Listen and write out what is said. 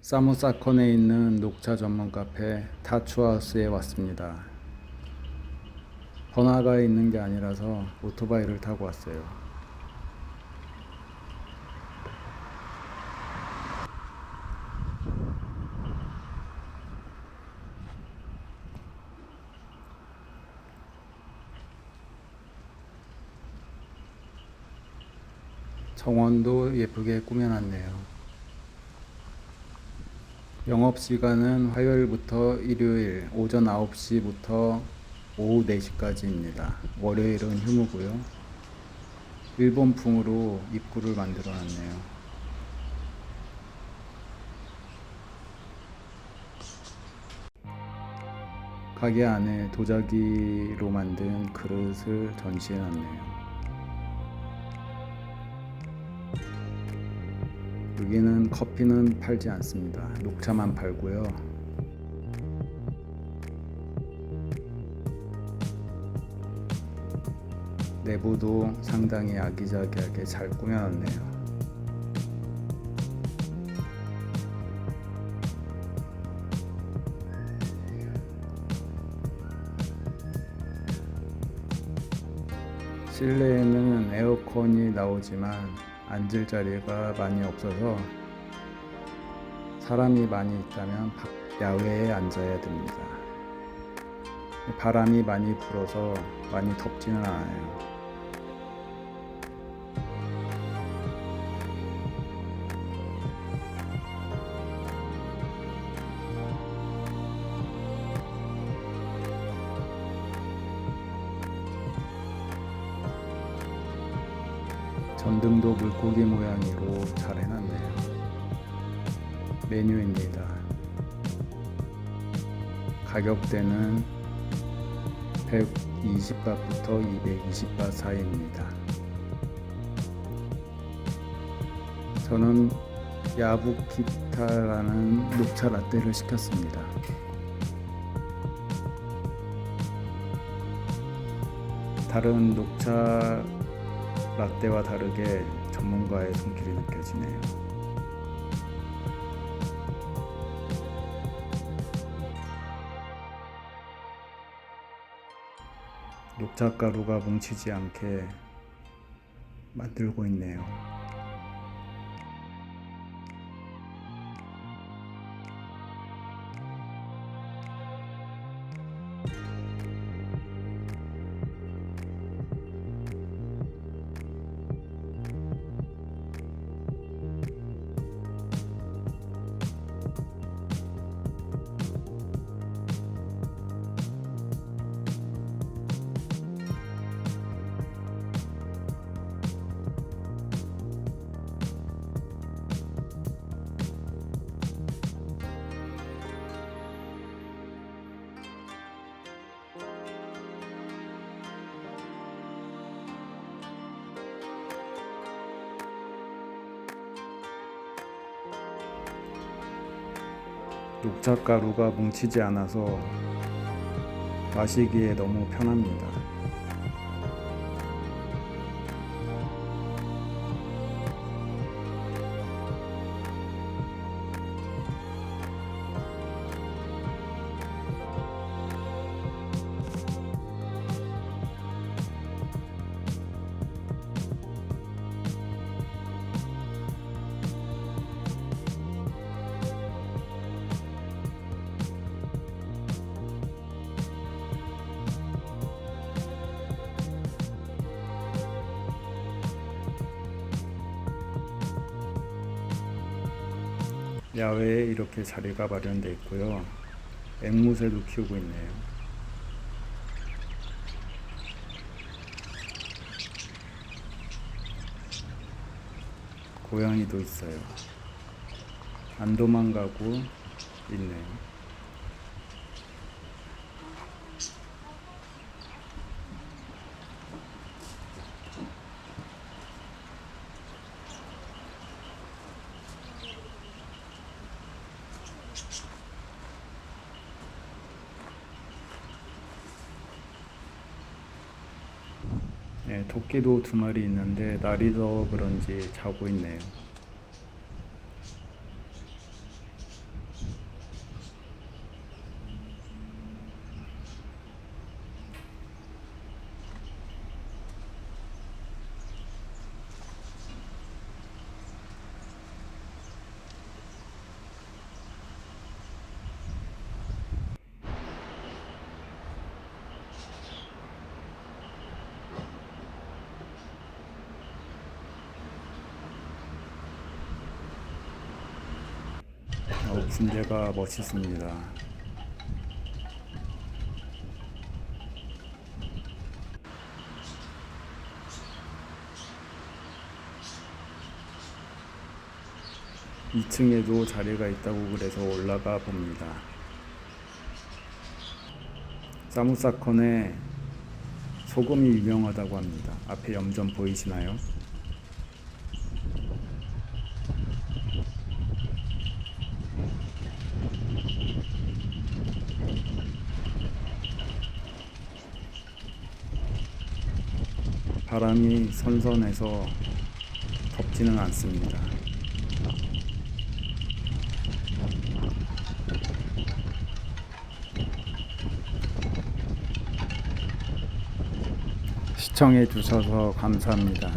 사무사컨에 있는 녹차 전문 카페 타추하우스에 왔습니다. 번화가에 있는 게 아니라서 오토바이를 타고 왔어요. 정원도 예쁘게 꾸며놨네요. 영업시간은 화요일부터 일요일 오전 9시부터 오후 4시까지입니다. 월요일은 휴무고요. 일본풍으로 입구를 만들어 놨네요. 가게 안에 도자기로 만든 그릇을 전시해 놨네요. 여기는 커피는 팔지 않습니다. 녹차만 팔고요. 내부도 상당히 아기자기하게 잘 꾸며놨네요. 실내에는 에어컨이 나오지만 앉을 자리가 많이 없어서 사람이 많이 있다면 밖- 야외에 앉아야 됩니다. 바람이 많이 불어서 많이 덥지는 않아요. 전등도 물고기 모양으로 잘 해놨네요. 메뉴입니다. 가격대는 120바트부터 220바 사이입니다. 저는 야부키타라는 녹차 라떼를 시켰습니다. 다른 녹차 라떼와 다르게 전문가의 손길이 느껴지네요. 녹차 가루가 뭉치지 않게 만들고 있네요. 녹차 가루가 뭉치지 않아서 마시기에 너무 편합니다. 야외에 이렇게 자리가 마련되어 있고요. 앵무새도 키우고 있네요. 고양이도 있어요. 안 도망가고 있네요. 네, 토끼도 두 마리 있는데 날이 더워 그런지 자고 있네요. 어, 군대가 멋있습니다. 이층에도 자리가 있다고 그래서 올라가 봅니다. 사무사컨에 소금이 유명하다고 합니다. 앞에 염전 보이시나요? 바람이 선선해서 덥지는 않습니다. 시청해 주셔서 감사합니다.